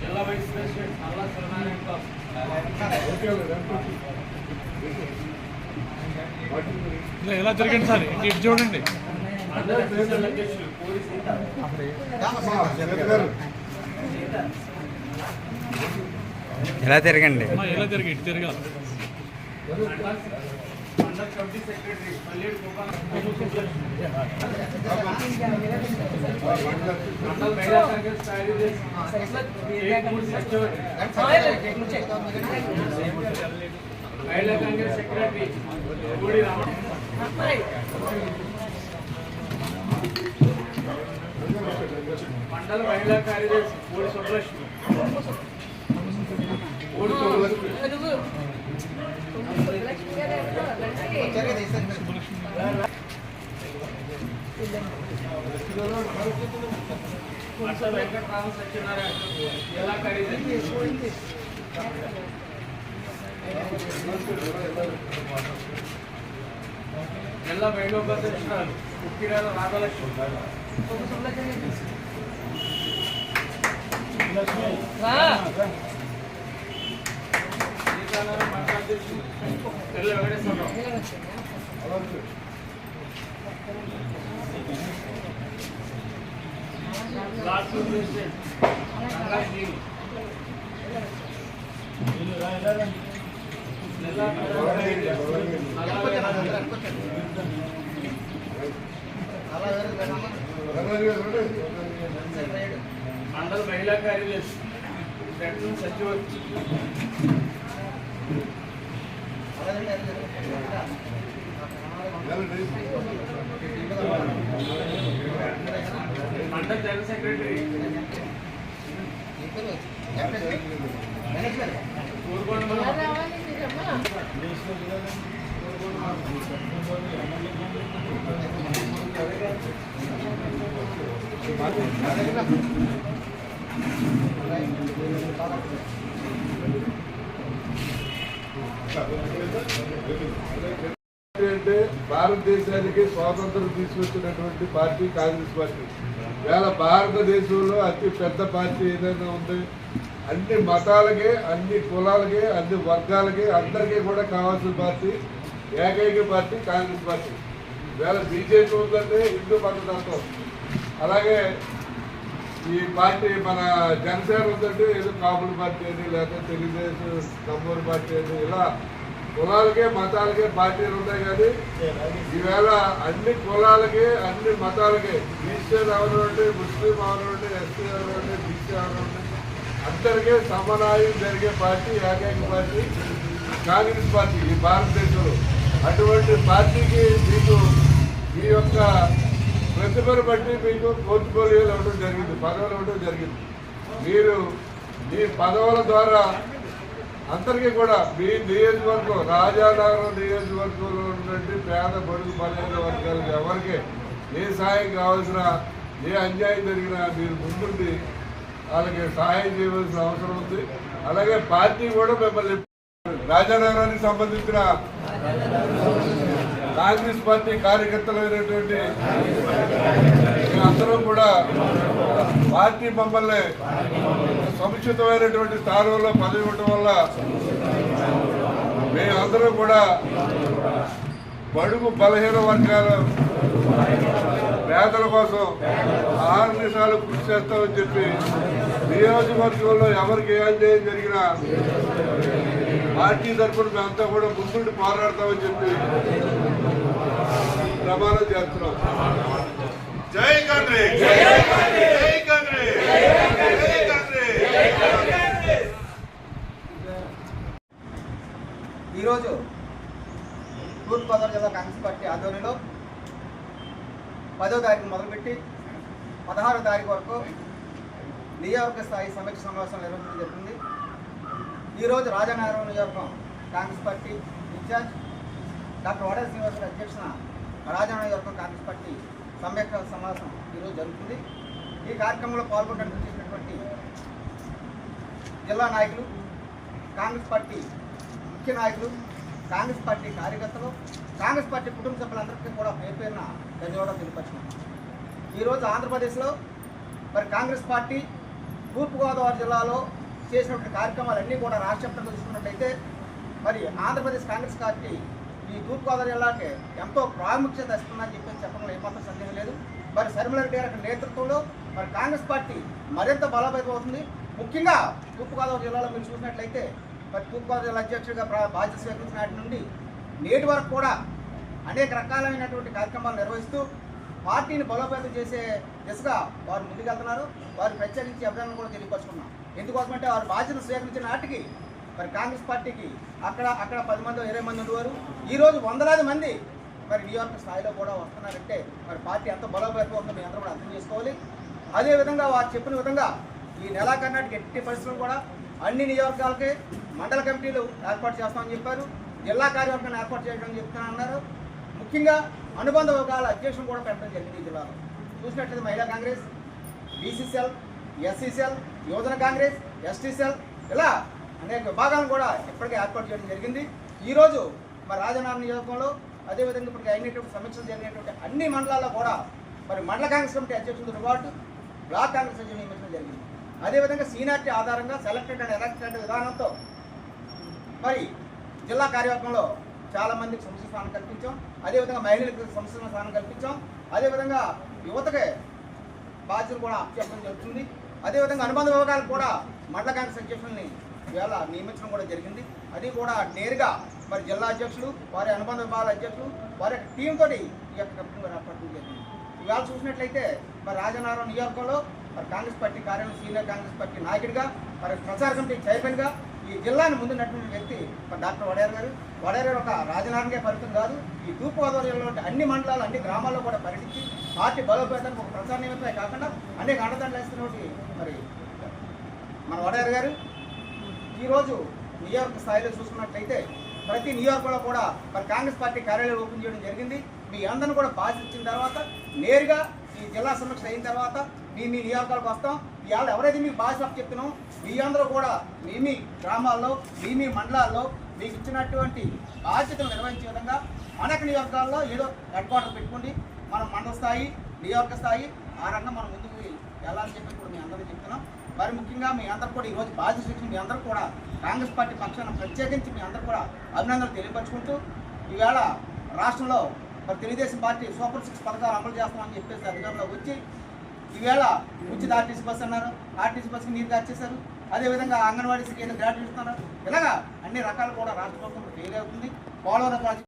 జిల్లా vice president Nalla Satyanarayana ఇలా ఎలా జరిగింది సార్? ఇటు చూడండి. మండల ఎలా తిరగండి? ఎలా తిరిగి ఇటు తిరగాలి మహిళా కాంగ్రెస్ సెక్రటరీ మండల మహిళా కార్యదర్శి పూడి సుబ్బలక్ష్మి పూడి సుబ్బలక్ష్మి మండల వెంకటరామ సత్యనారాయణ జిల్లా కార్యదర్శి జిల్లా మహిళోపాధ్యక్షురాలు కుక్కిరాల రాధలక్ష్మి శ్రీకాకుళం మండల అధ్యక్షులు తెల్ల వెంకటేశ్వరరావు బ్లాక్ ప్రెసిడెంట్ రంగా శ్రీను జిల్లా మండల మహిళా కార్యదర్శి సచివ జనరల్ సెక్రటరీ ఊరుకోండి అంటే భారతదేశానికి స్వాతంత్రం తీసుకొచ్చినటువంటి పార్టీ కాంగ్రెస్ పార్టీ. ఇవాళ భారతదేశంలో అతి పెద్ద పార్టీ ఏదైనా ఉంది అన్ని మతాలకే అన్ని కులాలకే అన్ని వర్గాలకే అందరికీ కూడా కావాల్సిన పార్టీ ఏకైక పార్టీ కాంగ్రెస్ పార్టీ. ఇవాళ బీజేపీ ఉందంటే హిందూ మతతత్వం అలాగే ఈ పార్టీ మన జనసేన ఉందంటే ఏదో కాపుల పార్టీ అని లేకపోతే తెలుగుదేశం కమ్మూరు పార్టీ అని ఇలా కులాలకే మతాలకే పార్టీలు ఉన్నాయి కానీ ఈవేళ అన్ని కులాలకి అన్ని మతాలకి క్రిస్టియన్ అవనండి ముస్లిం అవనండి ఎస్సీ అవనండి బీసీ అవనండి అందరికీ సమన్వయం జరిగే పార్టీ ఏకైక పార్టీ కాంగ్రెస్ పార్టీ ఈ భారతదేశంలో. అటువంటి పార్టీకి మీకు మీ యొక్క ప్రతిభను బట్టి మీకు పోర్ట్ఫోలియోలు ఇవ్వడం జరిగింది పదవులు ఇవ్వడం జరిగింది. మీరు మీ పదవుల ద్వారా అందరికీ కూడా మీ నియోజకవర్గం రాజానగరం నియోజకవర్గంలో ఉన్నటువంటి పేద బడుగు బలహీన వర్గాలకు ఎవరికి ఏ సహాయం కావాల్సిన ఏ అన్యాయం జరిగినా మీరు ముందుండి వాళ్ళకి సహాయం చేయవలసిన అవసరం ఉంది. అలాగే పార్టీ కూడా మిమ్మల్ని రాజానగరానికి సంబంధించిన కాంగ్రెస్ పార్టీ కార్యకర్తలైనటువంటి అందరూ కూడా పార్టీ మమ్మల్ని సముచితమైనటువంటి స్థానంలో పదవి ఇవ్వటం వల్ల మేమందరం కూడా బడుగు బలహీన వర్గాల పేదల కోసం ఆహార నిమిషాలు కృషి చేస్తామని చెప్పి నియోజకవర్గంలో ఎవరికి ఏ అన్యాయం జరిగినా పార్టీ తరఫున మేమంతా కూడా ముందుండి పోరాడతామని చెప్పి ప్రమాణం చేస్తున్నాం. జై కాంగ్రెస్! జై కాంగ్రెస్! జై కాంగ్రెస్! ఈరోజు తూర్పుగోదావరి జిల్లా కాంగ్రెస్ పార్టీ ఆధ్వర్యంలో పదో తారీఖు మొదలుపెట్టి పదహారో తారీఖు వరకు నియోజకవర్గ స్థాయి సమీక్ష సమావేశం నిర్వహించడం జరిగింది. ఈరోజు రాజానగరం నియోజకవర్గం Congress party in-charge doctor Vada Srinivasarao అధ్యక్షన Rajanagaram నియోజకవర్గం కాంగ్రెస్ పార్టీ సమీక్ష సమావేశం ఈరోజు జరుగుతుంది. ఈ కార్యక్రమంలో పాల్గొనడానికి చేసినటువంటి జిల్లా నాయకులు కాంగ్రెస్ పార్టీ ముఖ్య నాయకులు కాంగ్రెస్ పార్టీ కార్యకర్తలు కాంగ్రెస్ పార్టీ కుటుంబ సభ్యులందరికీ కూడా పేరు పేరున ధన్యవాదాలు తెలియపరిచినాను ఈరోజు ఆంధ్రప్రదేశ్లో మరి కాంగ్రెస్ పార్టీ తూర్పుగోదావరి జిల్లాలో చేసినటువంటి కార్యక్రమాలన్నీ కూడా రాష్ట్ర వ్యాప్తంగా చూసుకున్నట్లయితే మరి ఆంధ్రప్రదేశ్ కాంగ్రెస్ పార్టీ ఈ తూర్పుగోదావరి జిల్లాకి ఎంతో ప్రాముఖ్యత ఇస్తుందని చెప్పి చెప్పడంలో ఏమాత్రం సందేహం లేదు. మరి సరిమలరెడ్డి గారి నేతృత్వంలో మరి కాంగ్రెస్ పార్టీ మరింత బలపడిపోతుంది అవుతుంది ముఖ్యంగా తూర్పుగోదావరి జిల్లాలో మీరు చూసినట్లయితే మరి తూర్పుగోదావరి జిల్లా అధ్యక్షుడిగా బాధ్యత స్వీకరించిన నాటి నుండి నేటి వరకు కూడా అనేక రకాలైనటువంటి కార్యక్రమాలు నిర్వహిస్తూ పార్టీని బలోపేతం చేసే దిశగా వారు ముందుకెళ్తున్నారు. వారు ప్రత్యేకించి అభినందన కూడా తెలియపరుచుకున్నాం. ఎందుకోసమంటే వారు బాధ్యత స్వీకరించిన నాటికి మరి కాంగ్రెస్ పార్టీకి అక్కడ అక్కడ పది మంది ఇరవై మంది ఉండేవారు. ఈరోజు వందలాది మంది మరి న్యూయార్క్ స్థాయిలో కూడా వస్తున్నారంటే మరి పార్టీ ఎంత బలోపేతం అవుతుందో మీ అందరూ కూడా అర్థం చేసుకోవాలి. అదేవిధంగా వారు చెప్పిన విధంగా ఈ నెలాఖరు నాటికి ఎట్టి పరిస్థితులు కూడా అన్ని నియోజకవర్గాలకి మండల కమిటీలు ఏర్పాటు చేస్తామని చెప్పారు. జిల్లా కార్యవర్గాన్ని ఏర్పాటు చేయడం చెప్తానన్నారు ముఖ్యంగా అనుబంధ వర్గాల అధ్యక్షులు కూడా పెట్టడం జరిగింది జిల్లాలో. చూసినట్లయితే మహిళా కాంగ్రెస్ బీసీసీఎల్ ఎస్సీసీఎల్ యువజన కాంగ్రెస్ ఎస్టీసీఎల్ ఇలా అనేక విభాగాలను కూడా ఇప్పటికే ఏర్పాటు చేయడం జరిగింది. ఈరోజు మరి రాజనారాయణ నియోజకంలో అదేవిధంగా ఇప్పటికి అయినటువంటి సమీక్షలు జరిగినటువంటి అన్ని మండలాల్లో కూడా మరి మండల కాంగ్రెస్ కమిటీ అధ్యక్షులతో పాటు బ్లాక్ కాంగ్రెస్ అధ్యక్షులు నియమించడం జరిగింది. అదేవిధంగా సీనియారిటీ ఆధారంగా సెలెక్టెడ్ అండ్ ఎలక్టెడ్ విధానంతో మరి జిల్లా కార్యవర్గంలో చాలా మందికి సంస్థ స్థానం కల్పించాం. అదేవిధంగా మహిళలకు సంస్థ స్థానం కల్పించాం. అదేవిధంగా యువతకి బాధ్యతలు కూడా అప్పచెప్పడం జరుగుతుంది. అదేవిధంగా అనుబంధ విభాగాలు కూడా మండల కాంగ్రెస్ అధ్యక్షుల్ని ఇవాళ నియమించడం కూడా జరిగింది. అది కూడా నేరుగా మరి జిల్లా అధ్యక్షులు వారి అనుబంధ విభాగాల అధ్యక్షులు వారి యొక్క టీం తోటి ఈ యొక్క కంపెనీ ఏర్పడడం జరిగింది. ఇవాళ చూసినట్లయితే మరి రాజనగరం నియోజకవర్గంలో మరి కాంగ్రెస్ పార్టీ కార్యాలయం సీనియర్ కాంగ్రెస్ పార్టీ నాయకుడిగా మరి ప్రచార కమిటీ చైర్మన్గా ఈ జిల్లాని ముందు నడిపిన వ్యక్తి డాక్టర్ వడేర్ గారు. వడేర్ గారు ఒక రాజధానికే పరిమితం కాదు. ఈ తూర్పుగోదావరి జిల్లాలో అన్ని మండలాలు అన్ని గ్రామాల్లో కూడా పర్యటించి పార్టీ బలోపేతానికి ఒక ప్రచార నిమిత్తమే కాకుండా అనేక అండదండలు వేస్తున్నటువంటి మరి మన వడేర్ గారు. ఈరోజు నియోజక స్థాయిలో చూసుకున్నట్లయితే ప్రతి నియోజకవర్గంలో కూడా మరి కాంగ్రెస్ పార్టీ కార్యాలయాలు ఓపెన్ చేయడం జరిగింది. మీ అందరిని కూడా బాధ్యత ఇచ్చిన తర్వాత నేరుగా ఈ జిల్లా సమీక్ష అయిన తర్వాత మీ మీ నియోజకాలకు వస్తాం. ఇవాళ ఎవరైతే మీకు బాధ్యత చెప్తున్నాం మీ అందరూ కూడా మీ మీ గ్రామాల్లో మీ మీ మండలాల్లో మీకు ఇచ్చినటువంటి బాధ్యతలు నిర్వహించే విధంగా అనేక నియోజకాల్లో ఏదో హెడ్ క్వార్టర్ పెట్టుకోండి. మనం మండల స్థాయి నియోజక స్థాయి ఆ రకంగా మనం ముందుకు వెళ్ళాలని చెప్పి కూడా మీ అందరికీ చెప్తున్నాం. మరి ముఖ్యంగా మీ అందరూ కూడా ఈరోజు బాధ్యత శిక్షణ మీ అందరూ కూడా కాంగ్రెస్ పార్టీ పక్షాన ప్రత్యేకించి మీ అందరూ కూడా అభినందనలు తెలియపరుచుకుంటూ ఈవేళ రాష్ట్రంలో మరి తెలుగుదేశం పార్టీ సూపర్ సిక్స్ పథకాలు అమలు చేస్తామని చెప్పేసి అధికారంలో వచ్చి ఈవేళ ఉచిత ఆర్టీసీ బస్ అన్నారు. ఆర్టీసీ బస్కి నీరు దాచేశారు. అదేవిధంగా అంగన్వాడీ ఏదో గ్రాడ్యుయేట్ ఇస్తున్నారు ఇలాగా అన్ని రకాలు కూడా రాష్ట్ర ప్రభుత్వం ఫెయిల్ అవుతుంది పోలవరం ప్రాజెక్ట్